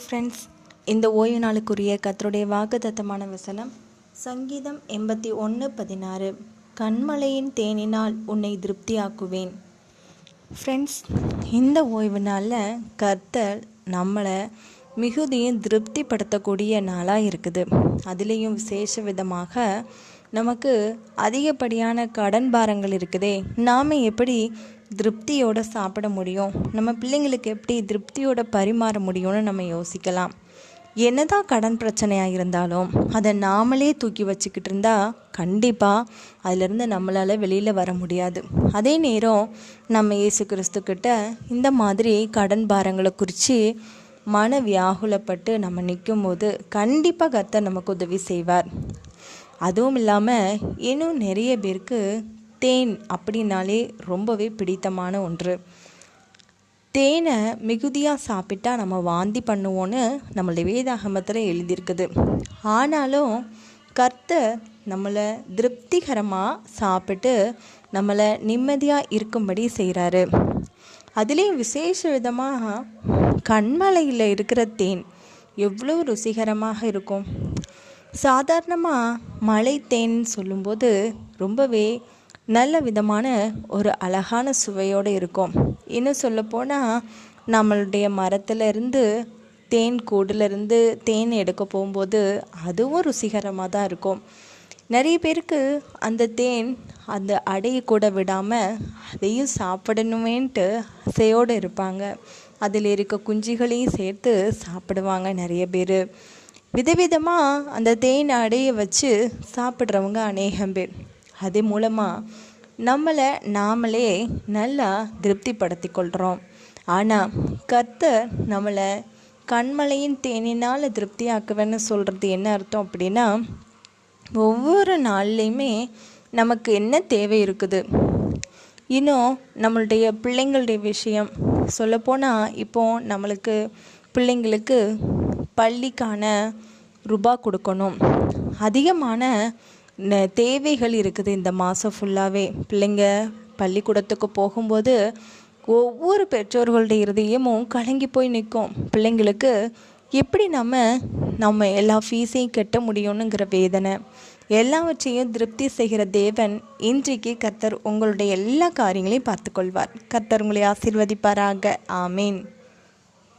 Friends இந்த ஓய்வு நாளுக்குரிய கத்தருடைய வாக்குதத்தமான வசனம் சங்கீதம் எண்பத்தி ஒன்று பதினாறு. கண்மலையின் தேனினால் உன்னை திருப்தியாக்குவேன். ஃப்ரெண்ட்ஸ் இந்த ஓய்வு நாளில் கர்த்தர் நம்மளை மிகுதியும் திருப்திப்படுத்தக்கூடிய நாளாக இருக்குது. அதுலேயும் விசேஷ விதமாக நமக்கு அதிகப்படியான கடன் பாரங்கள் இருக்குதே. நாம் எப்படி திருப்தியோடு சாப்பிட முடியும்? நம்ம பிள்ளைங்களுக்கு எப்படி திருப்தியோட பரிமாற முடியும்னு நம்ம யோசிக்கலாம். என்னதான் கடன் பிரச்சனையாக இருந்தாலும் அதை நாமளே தூக்கி வச்சுக்கிட்டு இருந்தால் கண்டிப்பாக அதிலிருந்து நம்மளால் வெளியில் வர முடியாது. அதே நேரம் நம்ம இயேசு கிறிஸ்துக்கிட்ட இந்த மாதிரி கடன் பாரங்களை குறித்து மன வியாகுலப்பட்டு நம்ம நிற்கும்போது கண்டிப்பாக கர்த்தர் நமக்கு உதவி செய்வார். அதுவும் இல்லாமல் இன்னும் நிறைய பேருக்கு தேன் அப்படின்னாலே ரொம்பவே பிடித்தமான ஒன்று. தேனை மிகுதியாக சாப்பிட்டா நம்ம வாந்தி பண்ணுவோன்னு நம்மளுடைய வேதாகமத்தில் எழுதியிருக்குது. ஆனாலும் கர்த்தர் நம்மளை திருப்திகரமாக சாப்பிட்டு நம்மளை நிம்மதியாக இருக்கும்படி செய்கிறாரு அதுலேயும் விசேஷ விதமாக கண்மலையில் இருக்கிற தேன் எவ்வளோ ருசிகரமாக இருக்கும். சாதாரணமாக மலை தேன் சொல்லும்போது ரொம்பவே நல்ல விதமான ஒரு அழகான சுவையோடு இருக்கும். இன்னும் சொல்லப்போனால் நம்மளுடைய மரத்துலேருந்து தேன் கூடுலேருந்து தேன் எடுக்க போகும்போது அதுவும் ருசிகரமாக தான் இருக்கும். நிறைய பேருக்கு அந்த தேன் அந்த அடையை கூட விடாமல் அதையும் சாப்பிடணுமேன்ட்டு ஆசையோடு இருப்பாங்க. அதில் இருக்க குஞ்சுகளையும் சேர்த்து சாப்பிடுவாங்க நிறைய பேர். விதவிதமாக அந்த தேன் அடைய வச்சு சாப்பிட்றவங்க அநேகம் பேர். அது மூலமாக நம்மளை நாமளே நல்லா திருப்திப்படுத்தி கொள்கிறோம் ஆனால் கர்த்தர் நம்மளை கண்மலையின் தேனினால் திருப்தியாக்குவேன்னு சொல்கிறது என்ன அர்த்தம் அப்படின்னா ஒவ்வொரு நாள்லேயுமே நமக்கு என்ன தேவை இருக்குது? இன்னும் நம்மளுடைய பிள்ளைங்களுடைய விஷயம். சொல்லப்போனால் இப்போது நம்மளுக்கு பிள்ளைங்களுக்கு பள்ளிக்கான ரூபா கொடுக்கணும். அதிகமான ந- தேவைகள் இருக்குது இந்த மாதம் ஃபுல்லாகவே பிள்ளைங்க பள்ளிக்கூடத்துக்கு போகும்போது ஒவ்வொரு பெற்றோர்களுடைய இருதயமும் கலங்கி போய் நிற்கும். பிள்ளைங்களுக்கு எப்படி நம்ம நம்ம எல்லா ஃபீஸையும் கட்ட முடியும்னுங்கிற வேதனை. எல்லாவற்றையும் திருப்தி செய்கிற தேவன் இன்றைக்கு கர்த்தர் உங்களுடைய எல்லா காரியங்களையும் பார்த்துக்கொள்வார். கர்த்தர் உங்களை ஆசீர்வதிப்பாராக. ஆமீன்.